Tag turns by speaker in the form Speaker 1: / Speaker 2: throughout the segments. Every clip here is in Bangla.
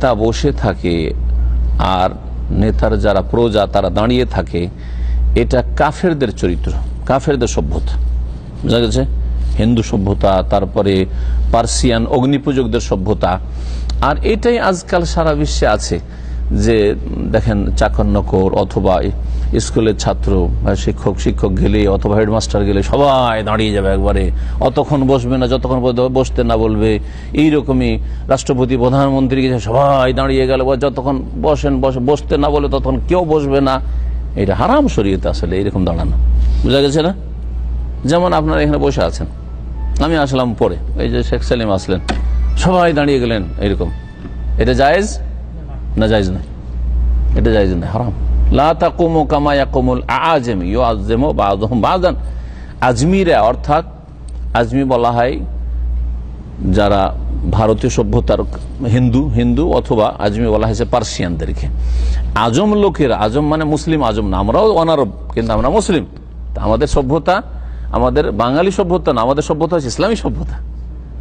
Speaker 1: তা বসে থাকে আর নেতার যারা প্রজা, তারা দাঁড়িয়ে থাকে, এটা কাফেরদের চরিত্র, কাফেরদের সভ্যতা। বুঝা গেছে? হিন্দু সভ্যতা, তারপরে পার্সিয়ান অগ্নিপূজকদের সভ্যতা। আর এটাই আজকাল সারা বিশ্বে আছে। যে দেখেন চাকর নকর অথবা স্কুলের ছাত্র, শিক্ষক শিক্ষক গেলে অথবা হেডমাস্টার গেলে সবাই দাঁড়িয়ে যাবে একবারে। অতক্ষণ বসবে না, যতক্ষণ বসতে না বলবে। এইরকমই রাষ্ট্রপতি, প্রধানমন্ত্রী গেছে, সবাই দাঁড়িয়ে গেল। বা যতক্ষণ বসেন, বসে, বসতে না বলে ততক্ষণ কেউ বসবে না। এটা হারাম শরীয়তে আসলে এরকম দাঁড়ানো। বুঝা গেছে না? যেমন আপনারা এখানে বসে আছেন। আমি আসলাম পরে, এই যে শেখ সালিম আসলেন। সবাই দাঁড়িয়ে গেলেন এরকম এটা জায়েজ? না এটা জায়েজ না হারাম। লা তাকুমু কামা ইয়াকুমুল আজম ইউআযিমু বাযুহুম বাযান আজমিরা অর্থাৎ, আজমি বলা হয় যারা ভারতীয় সভ্যতার হিন্দু হিন্দু অথবা আজমি বলা হয়েছে পার্সিয়ানদেরকে। আজম লোকের, আজম মানে মুসলিম আজম না, আমরাও অনারব, কিন্তু আমরা মুসলিম। আমাদের সভ্যতা, আমাদের বাঙালি সভ্যতা না, আমাদের সভ্যতা হচ্ছে ইসলামী সভ্যতা।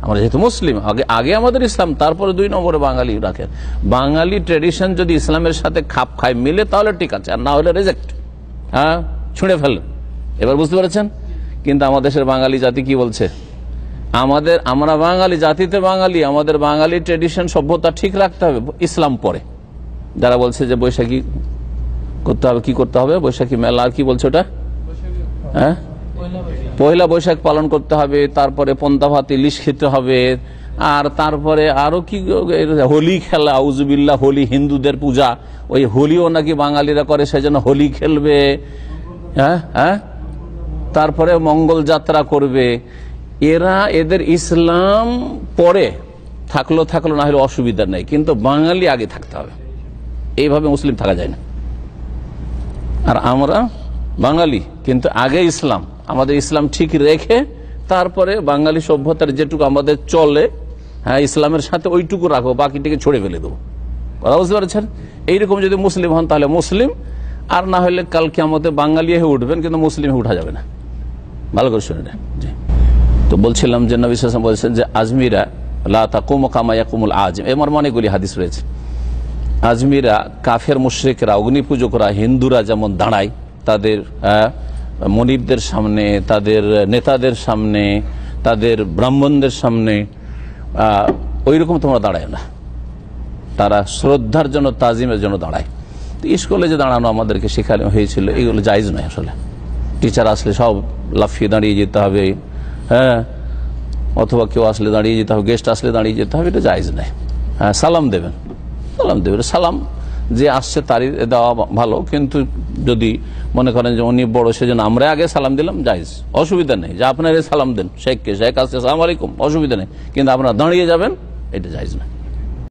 Speaker 1: আমরা যেহেতু মুসলিম, আগে আগে আমাদের ইসলাম, তারপরে দুই নম্বরে বাঙালি রাখেন। বাঙালি ট্রেডিশন যদি ইসলামের সাথে খাপ খায় মিলে, তাহলে ঠিক আছে, আর না হলে রেজেক্ট হ্যাঁ? ছুঁড়ে ফেললেন এবার বুঝতে পেরেছেন? কিন্তু আমাদের দেশের বাঙালি জাতি কি বলছে? আমাদের, আমরা বাঙালি, জাতিতে বাঙালি, আমাদের বাঙালি ট্রেডিশন সভ্যতা ঠিক রাখতে হবে, ইসলাম পরে। যারা বলছে যে বৈশাখী করতে হবে, কি করতে হবে? বৈশাখী মেলা, আর কি বলছে ওটা? হ্যাঁ? পয়লা বৈশাখ। পালন করতে হবে, তারপরে পন্তা ভাত খেতে হবে, আর তারপরে আরও কি হোলি খেলা আউজুবিল্লা হোলি, হিন্দুদের পূজা, ওই হোলিও নাকি বাঙালিরা করে সেজন্য হোলি খেলবে হ্যাঁ হ্যাঁ? তারপরে মঙ্গল যাত্রা করবে। এরা, এদের ইসলাম পরে, থাকল থাকল না হলে অসুবিধা নেই, কিন্তু বাঙালি আগে থাকতে হবে। এইভাবে মুসলিম থাকা যায় না। আর আমরা বাঙালি, কিন্তু আগে ইসলাম। আমাদের ইসলাম ঠিক রেখে তারপরে বাঙালি সভ্যতার যেটুকু আমাদের চলে হ্যাঁ ইসলামের সাথে ওইটুকু রাখব বাকিটিকে ছড়ে ফেলে দেবো। কথা বুঝতে পারছেন? এইরকম যদি মুসলিম হন তাহলে মুসলিম, আর না হলে কালকে আমাদের বাঙালি হয়ে উঠবেন, কিন্তু মুসলিম হয়ে উঠা যাবে না। ভালো করে শুনে জি। তো বলছিলাম যে নবী সাসম বলছেন যে, আজমিরা লাকুম কামায়াকুমুল আজম। এমন অনেকগুলি হাদিস রয়েছে। আজমিরা কাফের, মুশ্রিকরা অগ্নি পূজকরা হিন্দুরা যেমন দাঁড়ায় তাদের মনিবদের সামনে, তাদের নেতাদের সামনে, তাদের ব্রাহ্মণদের সামনে ওই রকম তোমরা দাঁড়ায় না। তারা শ্রদ্ধার জন্য, তাজিমের জন্য দাঁড়ায়। স্কুলে যে দাঁড়ানো আমাদেরকে শেখানো হয়েছিল, এগুলো জায়জ নয় আসলে। টিচার আসলে সব লাফিয়ে দাঁড়িয়ে যেতে হবে হ্যাঁ অথবা কেউ আসলে দাঁড়িয়ে যেতে হবে, গেস্ট আসলে দাঁড়িয়ে যেতে হবে, এটা জায়জ নেই হ্যাঁ সালাম দেবেন। সালাম দেবেন। সালাম যে আসছে তারই দেওয়া ভালো, কিন্তু যদি মনে করেন যে উনি বড়, সেজন্য আমরা আগে সালাম দিলাম, জায়জ। অসুবিধা নেই। যে আপনার সালাম দেন শেখকে শেখ আসছে সালাম আলাইকুম, অসুবিধা নেই। কিন্তু আপনারা দাঁড়িয়ে যাবেন, এটা জাইজ না।